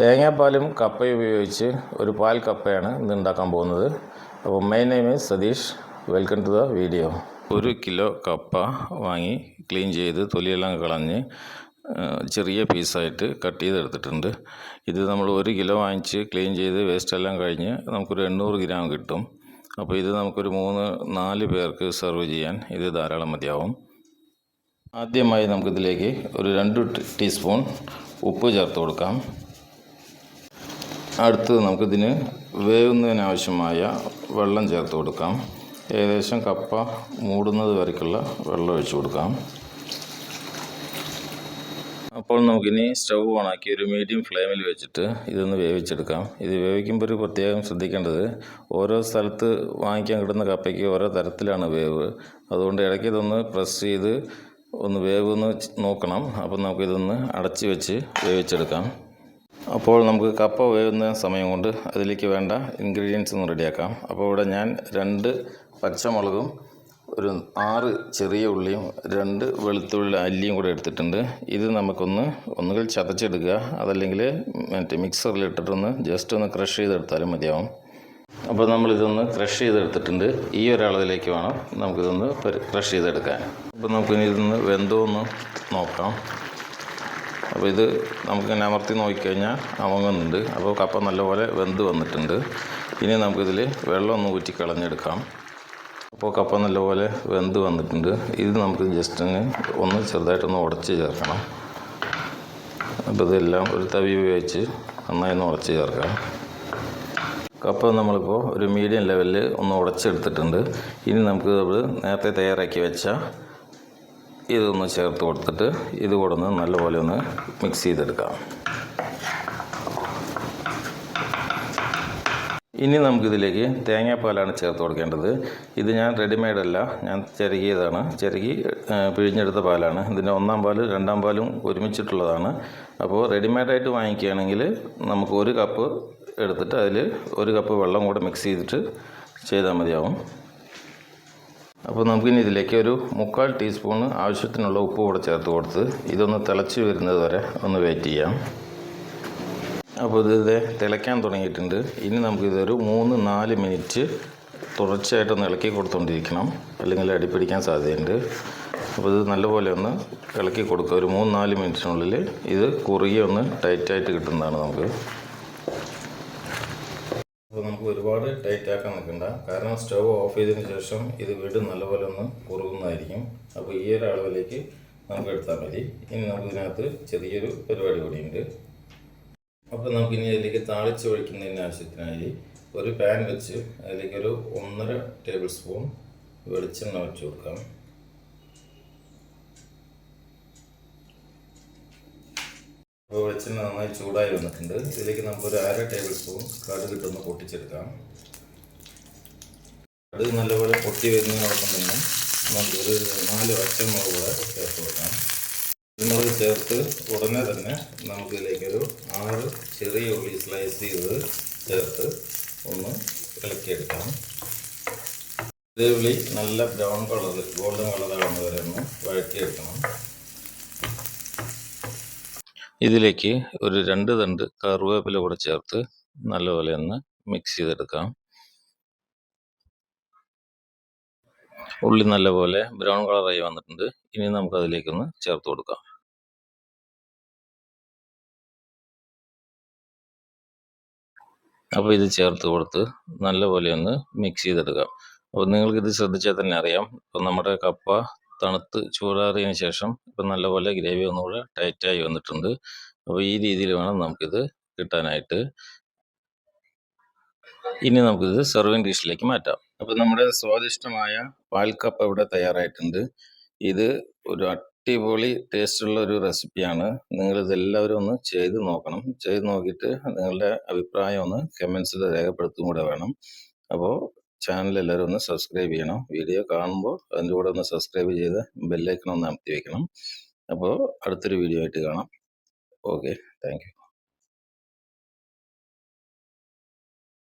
തേങ്ങാപ്പാലും കപ്പയും ഉപയോഗിച്ച് ഒരു പാൽ കപ്പയാണ് ഇന്ന് ഉണ്ടാക്കാൻ പോകുന്നത്. അപ്പോൾ my name is Satheesh. Welcome to the video ഒരു കിലോ കപ്പ വാങ്ങി ക്ലീൻ ചെയ്ത് തൊലിയെല്ലാം കളഞ്ഞ് ചെറിയ പീസായിട്ട് കട്ട് ചെയ്തെടുത്തിട്ടുണ്ട്. ഇത് നമ്മൾ ഒരു കിലോ വാങ്ങിച്ച് ക്ലീൻ ചെയ്ത് വേസ്റ്റെല്ലാം കഴിഞ്ഞ് നമുക്കൊരു എണ്ണൂറ് ഗ്രാം കിട്ടും. അപ്പോൾ ഇത് നമുക്കൊരു മൂന്ന് നാല് പേർക്ക് സെർവ് ചെയ്യാൻ ഇത് ധാരാളം മതിയാവും. ആദ്യമായി നമുക്കിതിലേക്ക് ഒരു രണ്ട് ടീസ്പൂൺ ഉപ്പ് ചേർത്ത് കൊടുക്കാം. അടുത്തത് നമുക്കിതിന് വേവുന്നതിനാവശ്യമായ വെള്ളം ചേർത്ത് കൊടുക്കാം. ഏകദേശം കപ്പ മൂടുന്നത് വരയ്ക്കുള്ള വെള്ളം ഒഴിച്ചു കൊടുക്കാം. അപ്പോൾ നമുക്കിനി സ്റ്റൗ ഓണാക്കി ഒരു മീഡിയം ഫ്ലെയിമിൽ വെച്ചിട്ട് ഇതൊന്ന് വേവിച്ചെടുക്കാം. ഇത് വേവിക്കുമ്പോൾ ഒരു പ്രത്യേകം ശ്രദ്ധിക്കേണ്ടത് ഓരോ സ്ഥലത്ത് വാങ്ങിക്കാൻ കിട്ടുന്ന കപ്പയ്ക്ക് ഓരോ തരത്തിലാണ് വേവ്. അതുകൊണ്ട് ഇടയ്ക്ക് ഇതൊന്ന് പ്രസ് ചെയ്ത് ഒന്ന് വേവ് ഒന്ന് നോക്കണം. അപ്പം നമുക്കിതൊന്ന് അടച്ച് വെച്ച് വേവിച്ചെടുക്കാം. അപ്പോൾ നമുക്ക് കപ്പ വേവുന്ന സമയം കൊണ്ട് അതിലേക്ക് വേണ്ട ഇൻഗ്രീഡിയൻസ് ഒന്ന് റെഡിയാക്കാം. അപ്പോൾ ഇവിടെ ഞാൻ രണ്ട് പച്ചമുളകും ഒരു ആറ് ചെറിയ ഉള്ളിയും രണ്ട് വെളുത്തുള്ളി അല്ലിയും കൂടെ എടുത്തിട്ടുണ്ട്. ഇത് നമുക്കൊന്ന് ഒന്നുകിൽ ചതച്ചെടുക്കുക അതല്ലെങ്കിൽ മറ്റേ മിക്സറിൽ ഇട്ടിട്ടൊന്ന് ജസ്റ്റ് ഒന്ന് ക്രഷ് ചെയ്തെടുത്താലും മതിയാവും. അപ്പോൾ നമ്മളിതൊന്ന് ക്രഷ് ചെയ്തെടുത്തിട്ടുണ്ട്. ഈ ഒരളവിലേക്ക് വേണം നമുക്കിതൊന്ന് ക്രഷ് ചെയ്തെടുക്കാൻ. അപ്പോൾ നമുക്കിനി ഇതൊന്ന് വെന്തോ ഒന്ന് നോക്കാം. അപ്പോൾ ഇത് നമുക്കിങ്ങനെ അമർത്തി നോക്കിക്കഴിഞ്ഞാൽ അമങ്ങുന്നുണ്ട്. അപ്പോൾ കപ്പ നല്ലപോലെ വെന്ത് വന്നിട്ടുണ്ട്. ഇനി നമുക്കിതിൽ വെള്ളം ഒന്ന് ഊറ്റി കളഞ്ഞെടുക്കാം. അപ്പോൾ കപ്പ നല്ലപോലെ വെന്ത് വന്നിട്ടുണ്ട്. ഇത് നമുക്ക് ജസ്റ്റ് ഒന്ന് ചെറുതായിട്ടൊന്ന് ഉടച്ച് ചേർക്കണം. അപ്പോൾ ഇതെല്ലാം ഒരു തവി ഉപയോഗിച്ച് നന്നായി ഒന്ന് ഉടച്ച് ചേർക്കാം കപ്പ നമ്മളിപ്പോൾ ഒരു മീഡിയം ലെവലിൽ ഒന്ന് ഉടച്ചെടുത്തിട്ടുണ്ട്. ഇനി നമുക്ക് നമ്മൾ നേരത്തെ തയ്യാറാക്കി വെച്ച ഇതൊന്ന് ചേർത്ത് കൊടുത്തിട്ട് ഇത് കൂടെ ഒന്ന് നല്ലപോലെ ഒന്ന് മിക്സ് ചെയ്തെടുക്കാം. ഇനി നമുക്കിതിലേക്ക് തേങ്ങാപ്പാലാണ് ചേർത്ത് കൊടുക്കേണ്ടത്. ഇത് ഞാൻ റെഡിമെയ്ഡ് അല്ല ഞാൻ ചിരകിയതാണ് ചിരകി പിഴിഞ്ഞെടുത്ത പാലാണ്. ഇതിന്റെ ഒന്നാം പാലും രണ്ടാം പാലും ഒരുമിച്ചിട്ടുള്ളതാണ്. അപ്പോൾ റെഡിമെയ്ഡായിട്ട് വാങ്ങിക്കുകയാണെങ്കിൽ നമുക്ക് ഒരു കപ്പ് എടുത്തിട്ട് അതിൽ ഒരു കപ്പ് വെള്ളം കൂടെ മിക്സ് ചെയ്തിട്ട് ചെയ്താൽ മതിയാവും. അപ്പോൾ നമുക്കിനി ഇതിലേക്ക് ഒരു മുക്കാൽ ടീസ്പൂൺ ആവശ്യത്തിനുള്ള ഉപ്പ് കൂടെ ചേർത്ത് കൊടുത്ത് ഇതൊന്ന് തിളച്ച് വരുന്നത് വരെ ഒന്ന് വെയിറ്റ് ചെയ്യാം. അപ്പോൾ ഇത് ഇത് തിളയ്ക്കാൻ തുടങ്ങിയിട്ടുണ്ട്. ഇനി നമുക്കിതൊരു മൂന്ന് നാല് മിനിറ്റ് തുടർച്ചയായിട്ടൊന്ന് ഇളക്കി കൊടുത്തുകൊണ്ടിരിക്കണം അല്ലെങ്കിൽ അടിപ്പിടിക്കാൻ സാധ്യതയുണ്ട്. അപ്പോൾ ഇത് നല്ലപോലെ ഒന്ന് ഇളക്കി കൊടുക്കുക. ഒരു മൂന്ന് നാല് മിനിറ്റിനുള്ളിൽ ഇത് കുറുകി ഒന്ന് ടൈറ്റായിട്ട് കിട്ടുന്നതാണ് നമുക്ക്. അപ്പോൾ നമുക്ക് ഒരുപാട് ടൈറ്റ് ആക്കാൻ നിൽക്കണ്ട. കാരണം സ്റ്റവ് ഓഫ് ചെയ്തതിന് ശേഷം ഇത് വീട് നല്ലപോലെ ഒന്ന് കുറുകുന്നതായിരിക്കും. അപ്പോൾ ഈ ഒരു അളവിലേക്ക് നമുക്ക് എടുത്താൽ മതി. ഇനി നമുക്ക് ഇതിനകത്ത് ചെറിയൊരു പരിപാടി കൂടിയുണ്ട്. അപ്പോൾ നമുക്ക് ഇനി അതിലേക്ക് താളിച്ച് ഒഴിക്കുന്നതിന് ആവശ്യത്തിനായി ഒരു പാൻ വെച്ച് അതിലേക്ക് ഒരു ഒന്നര ടേബിൾ സ്പൂൺ വെളിച്ചെണ്ണ വെച്ച് കൊടുക്കാം. അപ്പോൾ വെളിച്ചെണ്ണ നന്നായി ചൂടായി വന്നിട്ടുണ്ട്. ഇതിലേക്ക് നമുക്കൊരു അര ടേബിൾ സ്പൂൺ കടുക് ഇട്ടൊന്ന് പൊട്ടിച്ചെടുക്കാം. കടുക് നല്ലപോലെ പൊട്ടി വരുന്നതിനോടൊപ്പം തന്നെ നമുക്കൊരു നാല് പച്ചമുളക് കൂടെ ചേർത്ത് കൊടുക്കാം. മുളക് ചേർത്ത് ഉടനെ തന്നെ നമുക്ക് നമുക്കിതിലേക്കൊരു ആറ് ചെറിയ ഉള്ളി സ്ലൈസ് ചെയ്ത് ചേർത്ത് ഒന്ന് ഇളക്കിയെടുക്കാം. ഇതേ ഉള്ളി നല്ല ബ്രൗൺ കളർ ഗോൾഡൻ കളറാവുന്ന വരെ ഒന്ന് വഴറ്റിയെടുക്കണം. ഇതിലേക്ക് ഒരു രണ്ട് തണ്ട് കറുവേപ്പില കൂടെ ചേർത്ത് നല്ലപോലെ ഒന്ന് മിക്സ് ചെയ്തെടുക്കാം. ഉള്ളി നല്ലപോലെ ബ്രൗൺ കളറായി വന്നിട്ടുണ്ട്. ഇനി നമുക്ക് അതിലേക്കൊന്ന് ചേർത്ത് കൊടുക്കാം. അപ്പോൾ ഇത് ചേർത്ത് കൊടുത്ത് നല്ലപോലെ ഒന്ന് മിക്സ് ചെയ്തെടുക്കാം. അപ്പോൾ നിങ്ങൾക്കിത് ശ്രദ്ധിച്ചാൽ തന്നെ അറിയാം. ഇപ്പം നമ്മുടെ കപ്പ തണുത്ത് ചൂടാറിയതിന് ശേഷം ഇപ്പം നല്ലപോലെ ഗ്രേവി ഒന്നുകൂടെ ടൈറ്റായി വന്നിട്ടുണ്ട്. അപ്പോൾ ഈ രീതിയിൽ വേണം നമുക്കിത് കിട്ടാനായിട്ട്. ഇനി നമുക്കിത് സെർവിങ് ഡിഷിലേക്ക് മാറ്റാം. അപ്പോൾ നമ്മുടെ സ്വാദിഷ്ടമായ പാൽക്കപ്പ ഇവിടെ തയ്യാറായിട്ടുണ്ട്. ഇത് ഒരു അടിപൊളി ടേസ്റ്റുള്ള ഒരു റെസിപ്പിയാണ്. നിങ്ങളിത് എല്ലാവരും ഒന്ന് ചെയ്ത് നോക്കണം. ചെയ്ത് നോക്കിയിട്ട് നിങ്ങളുടെ അഭിപ്രായം ഒന്ന് കമൻസിൽ രേഖപ്പെടുത്തും കൂടെ വേണം. അപ്പോൾ ചാനൽ എല്ലാവരും ഒന്ന് സബ്സ്ക്രൈബ് ചെയ്യണം. വീഡിയോ കാണുമ്പോൾ അതിന്റെ കൂടെ ഒന്ന് സബ്സ്ക്രൈബ് ചെയ്ത് ബെല്ലൈക്കൺ ഒന്ന് അമർത്തി വയ്ക്കണം അപ്പോൾ അടുത്തൊരു വീഡിയോ ആയിട്ട് കാണാം. Okay thank